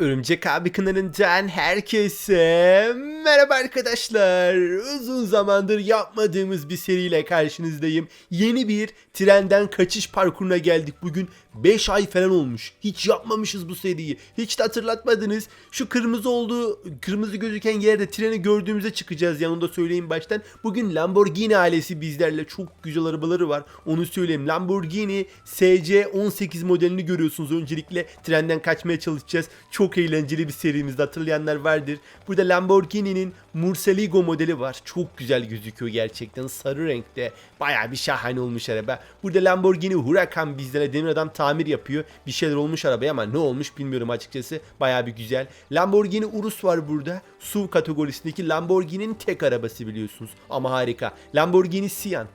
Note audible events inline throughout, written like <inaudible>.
Örümcek abi kanalından herkese merhaba arkadaşlar. Uzun zamandır yapmadığımız bir seriyle karşınızdayım. Yeni bir trenden kaçış parkuruna geldik. Bugün 5 ay falan olmuş. Hiç yapmamışız bu seriyi. Hiç de hatırlatmadınız. Şu kırmızı olduğu, kırmızı gözüken yerde treni gördüğümüzde çıkacağız. Yanında söyleyeyim baştan. Bugün Lamborghini ailesi bizlerle. Çok güzel arabaları var. Onu söyleyeyim. Lamborghini SC18 modelini görüyorsunuz. Öncelikle trenden kaçmaya çalışacağız. Çok eğlenceli bir serimizde hatırlayanlar vardır. Burada Lamborghini'nin Murcielago modeli var. Çok güzel gözüküyor gerçekten. Sarı renkte. Baya bir şahane olmuş araba. Burada Lamborghini Huracan bizlere demir adam tamir yapıyor. Bir şeyler olmuş arabaya ama ne olmuş bilmiyorum açıkçası. Baya bir güzel. Lamborghini Urus var burada. SUV kategorisindeki Lamborghini'nin tek arabası biliyorsunuz. Ama harika. Lamborghini Sian.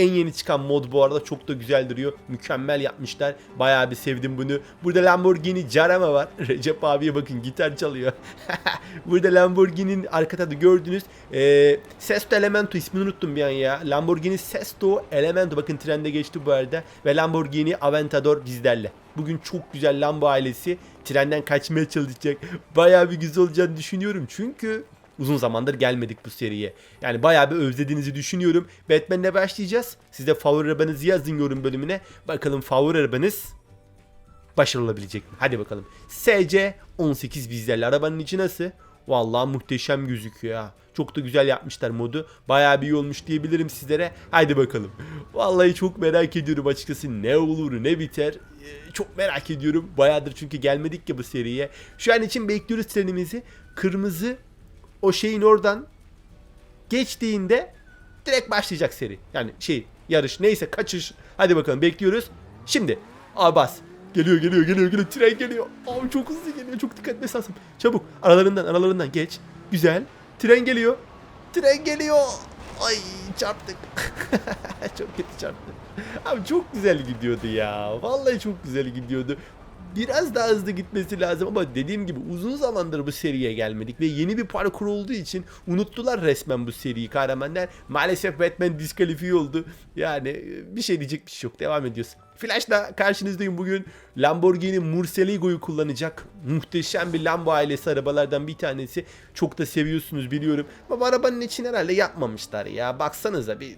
En yeni çıkan mod bu arada çok da güzel duruyor. Mükemmel yapmışlar. Bayağı bir sevdim bunu. Burada Lamborghini Carama var. <laughs> Recep abiye bakın gitar çalıyor. <laughs> Burada Lamborghini'nin arka tadı gördünüz. Ee, Sesto Elemento ismini unuttum bir an ya. Lamborghini Sesto Elemento bakın trende geçti bu arada. Ve Lamborghini Aventador bizlerle. Bugün çok güzel Lambo ailesi trenden kaçmaya çalışacak. Bayağı bir güzel olacağını düşünüyorum. Çünkü uzun zamandır gelmedik bu seriye. Yani bayağı bir özlediğinizi düşünüyorum. Batman'le başlayacağız. Siz de favori arabanızı yazın yorum bölümüne. Bakalım favori arabanız başarılı olabilecek mi? Hadi bakalım. SC 18 bizlerle. Arabanın içi nasıl? Vallahi muhteşem gözüküyor ya. Çok da güzel yapmışlar modu. Bayağı bir iyi olmuş diyebilirim sizlere. Haydi bakalım. Vallahi çok merak ediyorum açıkçası. Ne olur ne biter. Ee, çok merak ediyorum. Bayağıdır çünkü gelmedik ya bu seriye. Şu an için bekliyoruz trenimizi. Kırmızı o şeyin oradan geçtiğinde direkt başlayacak seri. Yani şey yarış neyse kaçış. Hadi bakalım bekliyoruz. Şimdi abi bas. Geliyor geliyor geliyor geliyor tren geliyor. Abi çok hızlı geliyor çok dikkat etmesi lazım. Çabuk aralarından aralarından geç. Güzel. Tren geliyor. Tren geliyor. Ay çarptık. <laughs> çok kötü çarptı. Abi çok güzel gidiyordu ya. Vallahi çok güzel gidiyordu. Biraz daha hızlı gitmesi lazım ama dediğim gibi uzun zamandır bu seriye gelmedik ve yeni bir parkur olduğu için unuttular resmen bu seriyi kahramanlar. Maalesef Batman diskalifiye oldu. Yani e, bir şey diyecek bir şey yok. Devam ediyoruz. Flash'la karşınızdayım bugün. Lamborghini Murcielago'yu kullanacak. Muhteşem bir Lambo ailesi arabalardan bir tanesi. Çok da seviyorsunuz biliyorum. Ama arabanın için herhalde yapmamışlar ya. Baksanıza bir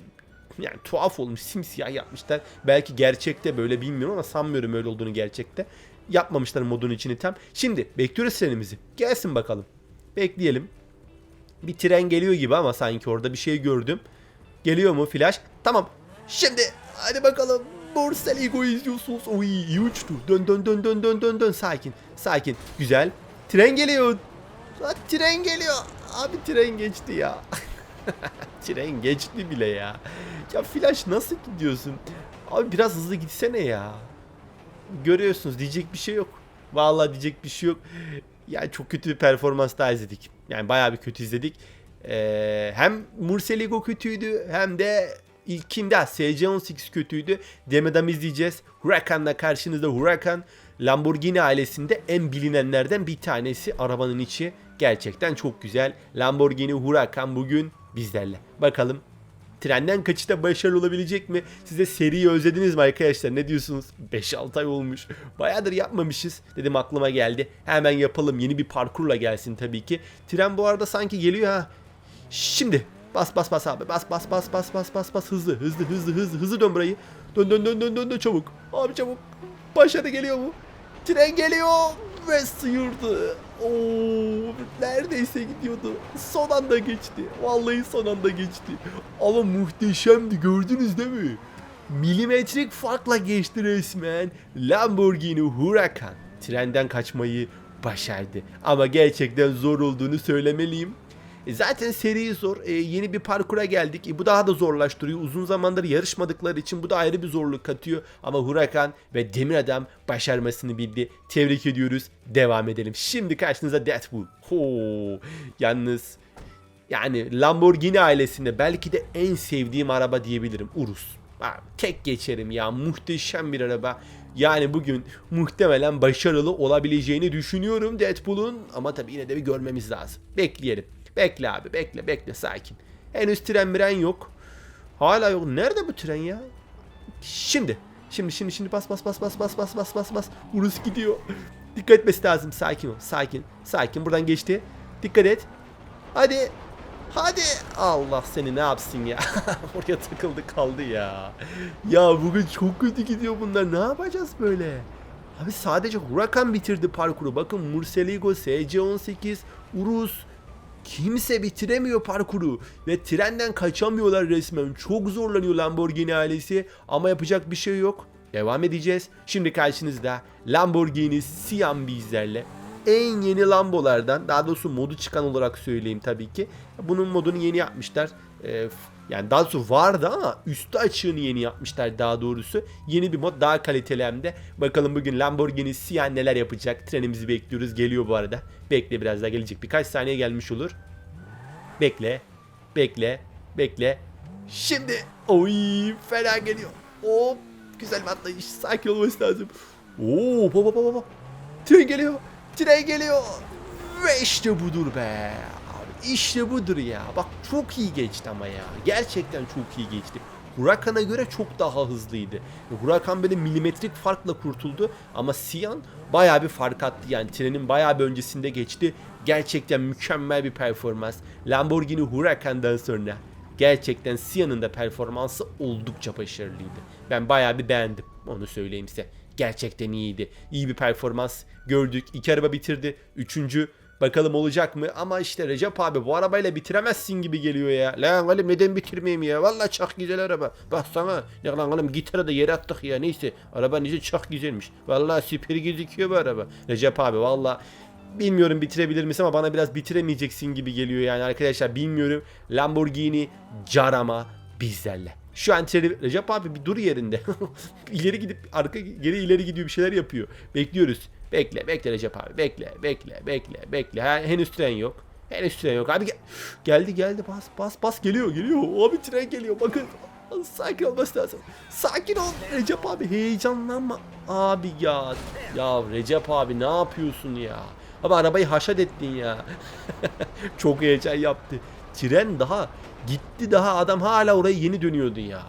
yani tuhaf olmuş simsiyah yapmışlar. Belki gerçekte böyle bilmiyorum ama sanmıyorum öyle olduğunu gerçekte. Yapmamışlar modun içini tam. Şimdi bekliyoruz trenimizi. Gelsin bakalım. Bekleyelim. Bir tren geliyor gibi ama sanki orada bir şey gördüm. Geliyor mu flash? Tamam. Şimdi hadi bakalım. Borsaligo izliyorsunuz. Oy iyi uçtu. Dön dön dön dön dön dön dön. Sakin. Sakin. Güzel. Tren geliyor. Lan tren geliyor. Abi tren geçti ya. <laughs> tren geçti bile ya. Ya flash nasıl gidiyorsun? Abi biraz hızlı gitsene ya. Görüyorsunuz diyecek bir şey yok. Vallahi diyecek bir şey yok. Yani çok kötü bir performans daha izledik. Yani bayağı bir kötü izledik. Ee, hem Murcielago kötüydü hem de ilkinde SC18 kötüydü. Demeden izleyeceğiz. Huracan'la karşınızda Huracan. Lamborghini ailesinde en bilinenlerden bir tanesi. Arabanın içi gerçekten çok güzel. Lamborghini Huracan bugün bizlerle. Bakalım trenden kaçışta başarılı olabilecek mi? Size seriyi özlediniz mi arkadaşlar? Ne diyorsunuz? 5-6 ay olmuş. Bayağıdır yapmamışız. Dedim aklıma geldi. Hemen yapalım. Yeni bir parkurla gelsin tabii ki. Tren bu arada sanki geliyor ha. Şimdi bas bas bas abi. Bas bas bas bas bas bas bas hızlı hızlı hızlı hızlı hızlı dön burayı. Dön dön dön dön dön dön çabuk. Abi çabuk. Başarı geliyor mu? Tren geliyor ve sıyırdı. Oo, neredeyse gidiyordu. Son anda geçti. Vallahi son anda geçti. Ama muhteşemdi gördünüz değil mi? Milimetrik farkla geçti resmen. Lamborghini Huracan trenden kaçmayı başardı. Ama gerçekten zor olduğunu söylemeliyim. E, Zaten seri zor. E, yeni bir parkura geldik. E, bu daha da zorlaştırıyor. Uzun zamandır yarışmadıkları için bu da ayrı bir zorluk katıyor. Ama Huracan ve Demir Adam başarmasını bildi. Tebrik ediyoruz. Devam edelim. Şimdi karşınızda Deadpool. Ho, yalnız yani Lamborghini ailesinde belki de en sevdiğim araba diyebilirim. Urus. Tek geçerim ya muhteşem bir araba. Yani bugün muhtemelen başarılı olabileceğini düşünüyorum Deadpool'un ama tabii yine de bir görmemiz lazım. Bekleyelim. Bekle abi bekle bekle sakin. Henüz tren miren yok. Hala yok. Nerede bu tren ya? Şimdi. Şimdi şimdi şimdi bas bas bas bas bas bas bas bas bas. Urus gidiyor. Dikkat etmesi lazım. Sakin ol. Sakin. Sakin. Buradan geçti. Dikkat et. Hadi. Hadi. Allah seni ne yapsın ya. <laughs> Oraya takıldı kaldı ya. Ya bugün çok kötü gidiyor bunlar. Ne yapacağız böyle? Abi sadece Huracan bitirdi parkuru. Bakın Murseligo, SC18, Urus. Kimse bitiremiyor parkuru ve trenden kaçamıyorlar resmen. Çok zorlanıyor Lamborghini ailesi ama yapacak bir şey yok. Devam edeceğiz. Şimdi karşınızda Lamborghini Sian bizlerle. En yeni Lambolardan daha doğrusu modu çıkan olarak söyleyeyim tabii ki. Bunun modunu yeni yapmışlar. F- yani daha doğrusu vardı ama üstü açığını yeni yapmışlar daha doğrusu. Yeni bir mod daha kaliteli hem de. Bakalım bugün Lamborghini Sian neler yapacak. Trenimizi bekliyoruz. Geliyor bu arada. Bekle biraz daha gelecek. Birkaç saniye gelmiş olur. Bekle. Bekle. Bekle. Şimdi. Oy fena geliyor. Hop. Güzel bir atlayış. Sakin olması lazım. Oo baba baba baba. Tren geliyor. Tren geliyor. Ve işte budur be. İşte budur ya. Bak çok iyi geçti ama ya. Gerçekten çok iyi geçti. Huracan'a göre çok daha hızlıydı. Huracan böyle milimetrik farkla kurtuldu ama Sian bayağı bir fark attı yani trenin bayağı bir öncesinde geçti. Gerçekten mükemmel bir performans. Lamborghini Huracan'dan sonra gerçekten Sian'ın da performansı oldukça başarılıydı. Ben bayağı bir beğendim onu söyleyeyim size. Gerçekten iyiydi. İyi bir performans gördük. İki araba bitirdi. Üçüncü Bakalım olacak mı? Ama işte Recep abi bu arabayla bitiremezsin gibi geliyor ya. Lan oğlum neden bitirmeyeyim ya? Vallahi çok güzel araba. Bak sana. Ya lan oğlum gitarı da yere attık ya. Neyse. Araba neyse çok güzelmiş. Vallahi süper gözüküyor bu araba. Recep abi vallahi Bilmiyorum bitirebilir misin ama bana biraz bitiremeyeceksin gibi geliyor yani arkadaşlar bilmiyorum. Lamborghini Carama bizlerle. Şu an treni- Recep abi bir dur yerinde. <laughs> ileri gidip arka geri ileri gidiyor bir şeyler yapıyor. Bekliyoruz. Bekle bekle Recep abi bekle bekle bekle bekle. Ha, henüz tren yok. Henüz tren yok abi. Gel- geldi geldi bas bas bas geliyor geliyor. Abi tren geliyor bakın. Sakin olması lazım. Sakin ol Recep abi heyecanlanma. Abi ya. Ya Recep abi ne yapıyorsun ya? Abi arabayı haşat ettin ya. <laughs> Çok heyecan yaptı. Tren daha gitti daha adam hala oraya yeni dönüyordu ya.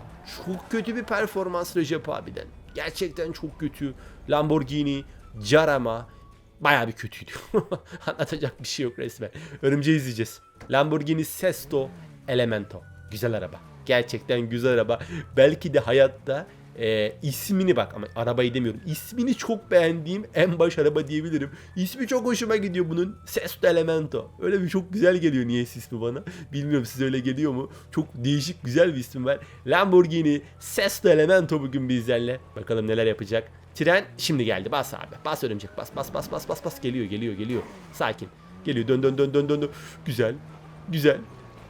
Çok kötü bir performans Recep abiden. Gerçekten çok kötü. Lamborghini, Carama baya bir kötüydü. <laughs> Anlatacak bir şey yok resmen. Örümceği izleyeceğiz. Lamborghini Sesto Elemento. Güzel araba. Gerçekten güzel araba. Belki de hayatta e, ismini bak ama arabayı demiyorum. İsmini çok beğendiğim en baş araba diyebilirim. İsmi çok hoşuma gidiyor bunun. Sesto Elemento. Öyle bir çok güzel geliyor niye ismi bana. Bilmiyorum size öyle geliyor mu? Çok değişik güzel bir ismi var. Lamborghini Sesto Elemento bugün bizlerle. Bakalım neler yapacak. Tren şimdi geldi. Bas abi. Bas örümcek. Bas bas bas bas bas bas. Geliyor geliyor geliyor. Sakin. Geliyor dön dön dön dön dön. dön. Güzel. Güzel.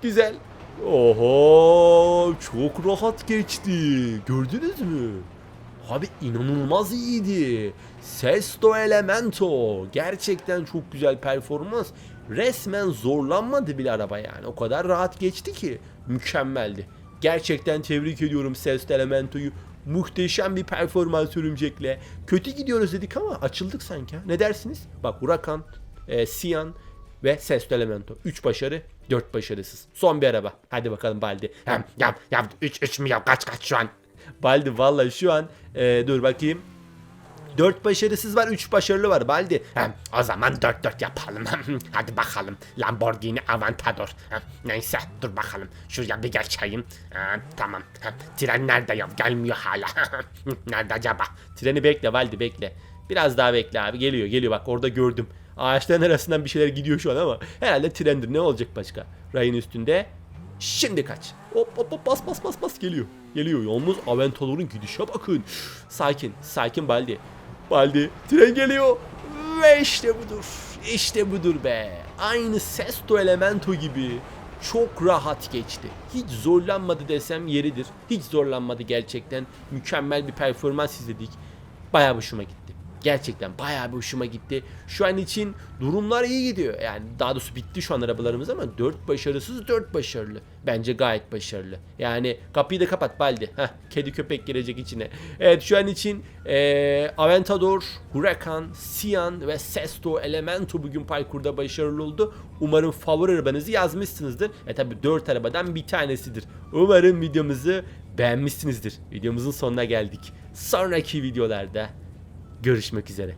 Güzel. Oho çok rahat geçti. Gördünüz mü? Abi inanılmaz iyiydi. Sesto Elemento. Gerçekten çok güzel performans. Resmen zorlanmadı bile araba yani. O kadar rahat geçti ki. Mükemmeldi. Gerçekten tebrik ediyorum Sesto Elemento'yu. Muhteşem bir performans örümcekle. Kötü gidiyoruz dedik ama açıldık sanki. Ne dersiniz? Bak Huracan, e, Sian ve Sesto Elemento. 3 başarı, 4 başarısız. Son bir araba. Hadi bakalım Baldi. Hem, ya, ya 3 3 mü ya kaç kaç şu an? Baldi vallahi şu an e, dur bakayım. 4 başarısız var, 3 başarılı var Baldi. Hem, o zaman 4-4 yapalım. <laughs> Hadi bakalım. Lamborghini Aventador. Hem, Neyse dur bakalım. Şuraya bir geçeyim. Ha, tamam. Hem, Tren nerede ya? Gelmiyor hala. <laughs> nerede acaba? Treni bekle Valdi bekle. Biraz daha bekle abi. Geliyor geliyor bak orada gördüm. Ağaçların arasından bir şeyler gidiyor şu an ama herhalde trendir. Ne olacak başka? Rayın üstünde. Şimdi kaç. Hop hop hop bas bas bas bas geliyor. Geliyor. Yalnız Aventador'un gidişe bakın. Sakin. Sakin Baldi. Baldi. Tren geliyor. Ve işte budur. İşte budur be. Aynı Sesto Elemento gibi. Çok rahat geçti. Hiç zorlanmadı desem yeridir. Hiç zorlanmadı gerçekten. Mükemmel bir performans izledik. Bayağı hoşuma gitti. Gerçekten bayağı bir hoşuma gitti. Şu an için durumlar iyi gidiyor. Yani daha doğrusu bitti şu an arabalarımız ama 4 başarısız 4 başarılı. Bence gayet başarılı. Yani kapıyı da kapat Baldi. Heh, kedi köpek girecek içine. Evet şu an için eee, Aventador, Huracan, Sian ve Sesto Elemento bugün parkurda başarılı oldu. Umarım favori arabanızı yazmışsınızdır. E tabi 4 arabadan bir tanesidir. Umarım videomuzu beğenmişsinizdir. Videomuzun sonuna geldik. Sonraki videolarda görüşmek üzere.